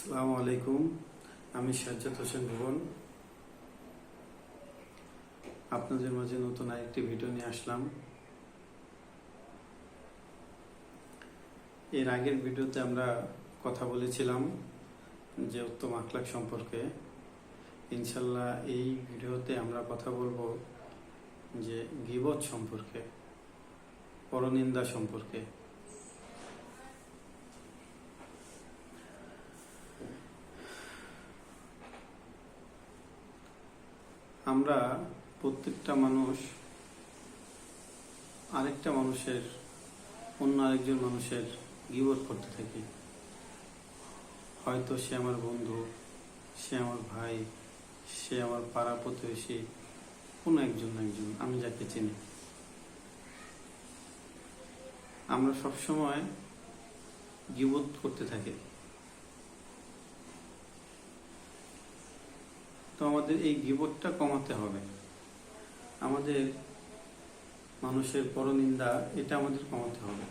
আসসালামু আলাইকুম, আমি সাজ্জাদ হোসেন ভুবন। আপনাদের মাঝে নতুন আরেকটি ভিডিও নিয়ে আসলাম। এর আগের ভিডিওতে আমরা কথা বলেছিলাম যে উত্তম আখলাক সম্পর্কে। ইনশাল্লাহ এই ভিডিওতে আমরা কথা বলব যে গিবত সম্পর্কে, পরনিন্দা সম্পর্কে। আমরা প্রত্যেকটা মানুষ আরেকটা মানুষের, অন্য আরেকজন মানুষের গিবত করতে থাকি। হয়তো সে আমার বন্ধু, সে আমার ভাই, সে আমার পাড়া প্রতিবেশী, কোনো একজন একজন, আমি যাকে চিনি। আমরা সবসময় গিবত করতে থাকি। তো আমাদের এই গিবটটা কমাতে হবে। আমাদের মানুষের পরনিন্দা, এটা আমাদের কমাতে হবে।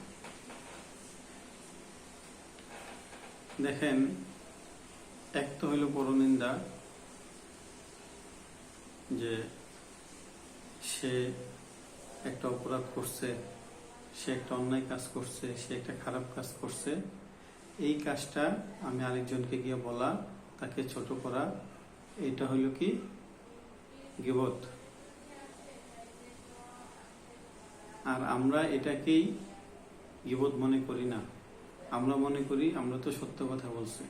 দেখেন, এক তো হইল পরনিন্দা, যে সে একটা অপরাধ করছে, সে একটা অন্যায় কাজ করছে, সে একটা খারাপ কাজ করছে। এই কাজটা আমি আরেকজনকে গিয়ে বলা, তাকে ছোট করা এটা হইল কি? গিবত। আর আমরা এটাকেই গিবত মনে করি না। আমরা মনে করি, আমরা তো সত্য কথা বলছি।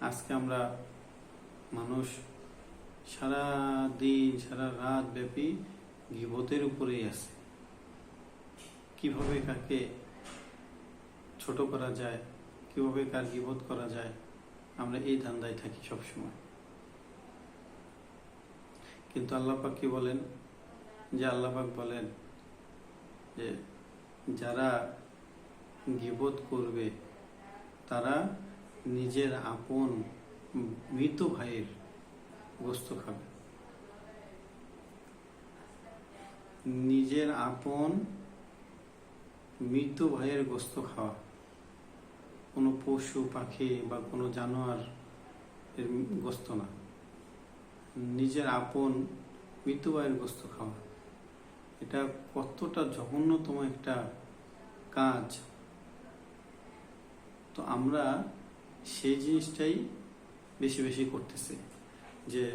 আজকে আমরা মানুষ সারা দিন সারা রাত ব্যাপী গিবতের উপরেই আছে। কীভাবে কাকে ছোট করা যায়, কীভাবে কার গিবত করা যায় আমরা এই ধান্দায় থাকি সবসময়। কিন্তু আল্লাপাক কি বলেন? যে আল্লাপাক বলেন যে যারা গিবত করবে, তারা নিজের আপন মৃত ভাইয়ের গোস্ত খাবে। নিজের আপন মৃত ভাইয়ের গোস্ত খাওয়া। কোনো পশু, পাখি বা কোনো জানোয়ার এর গোস্ত না। নিজের আপন মৃত্যুবায়ের গোস্ত খাওয়া। এটা কতটা জঘন্যতম একটা কাজ। তো আমরা সেই জিনিসটাই বেশি বেশি করতেছি যে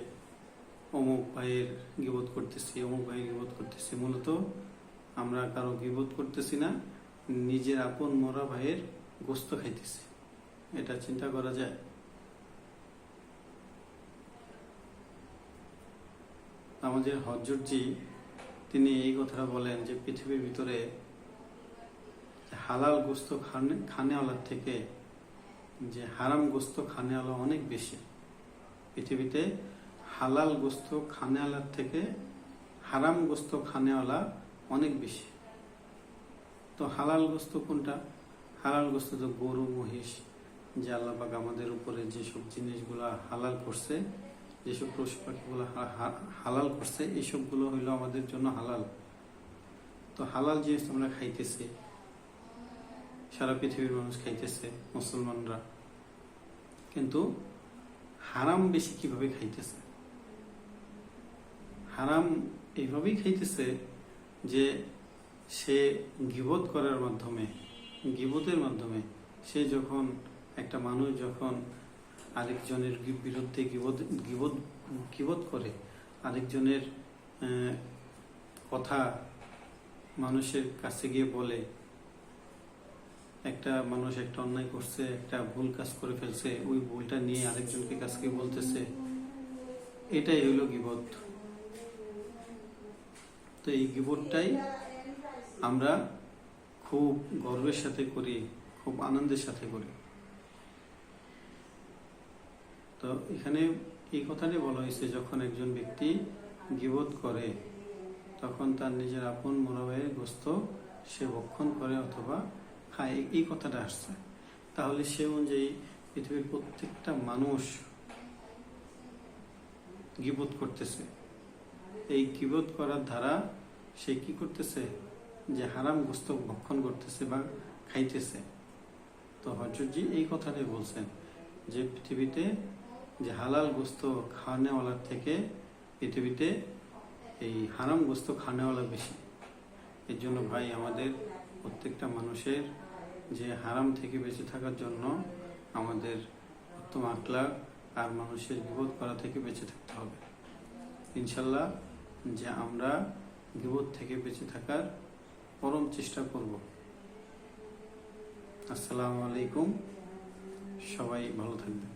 অমুক ভাইয়ের গিবোধ করতেছি, অমুক ভাইয়ের গিবোধ করতেছি। মূলত আমরা কারও গিবোধ করতেছি না, নিজের আপন মরা ভাইয়ের গোস্ত খাইতেছি। এটা চিন্তা করা যায়? আমাদের হজরতজি তিনি এই কথাটা বলেন যে পৃথিবীর ভিতরে হালাল গোস্ত খানে খানেওয়ালার থেকে যে হারাম গোস্ত খানেওয়ালা অনেক বেশি। পৃথিবীতে হালাল গোস্ত খানেওয়ালার থেকে হারাম গোস্ত খানেওয়ালা অনেক বেশি। তো হালাল গোস্ত কোনটা? হালাল গোস্ত তো গরু, মহিষ, যে আল্লাপাক আমাদের উপরে যেসব জিনিসগুলা হালাল করছে, যেসব পশু পাখিগুলো হালাল করছে এইসবগুলো হইল আমাদের জন্য হালাল। তো হালাল জিনিস আমরা খাইতেছি। সারা পৃথিবীর মানুষ খাইতেছে, মুসলমানরা। কিন্তু হারাম বেশি কীভাবে খাইতেছে? হারাম এইভাবেই খাইতেছে যে সে গিবোধ করার মাধ্যমে গিবোধের মাধ্যমে সে যখন একটা মানুষ যখন আরেকজনের বিরুদ্ধে গিবোধ গিবোধ গিবোধ করে, আরেকজনের কথা মানুষের কাছে গিয়ে বলে, একটা মানুষ একটা অন্যায় করছে, একটা ভুল কাজ করে ফেলছে, ওই ভুলটা নিয়ে আরেকজনকে কাছকে বলতেছে, এটাই হইল গিবত। তো এই গিবতটাই আমরা খুব গর্বের সাথে করি, খুব আনন্দের সাথে করি। তো এখানে এই কথাটাই বলা হয়েছে, যখন একজন ব্যক্তি গিবোধ করে, তখন তার নিজের আপন মনোভাবের গোস্ত সে ভক্ষণ করে অথবা খায়। এই কথাটা আসছে। তাহলে সে অনুযায়ী পৃথিবীর প্রত্যেকটা মানুষ গিবোধ করতেছে। এই গিবোধ করার দ্বারা সে কি করতেছে? যে হারাম গোস্ত ভক্ষণ করতেছে বা খাইতেছে। তো হজরতজি এই কথাটাই বলছেন যে পৃথিবীতে যে হালাল গোস্ত খাওয়ানেওয়ালার থেকে পৃথিবীতে এই হারাম গোস্ত খাওয়ানেওয়ালা বেশি। এর জন্য ভাই আমাদের প্রত্যেকটা মানুষের যে হারাম থেকে বেঁচে থাকার জন্য আমাদের উত্তম আখলাক আর মানুষের বিপদ করা থেকে বেঁচে থাকতে হবে। ইনশাল্লাহ যে আমরা বিপদ থেকে বেঁচে থাকার পরম চেষ্টা করব। আসসালামু আলাইকুম। সবাই ভালো থাকবেন।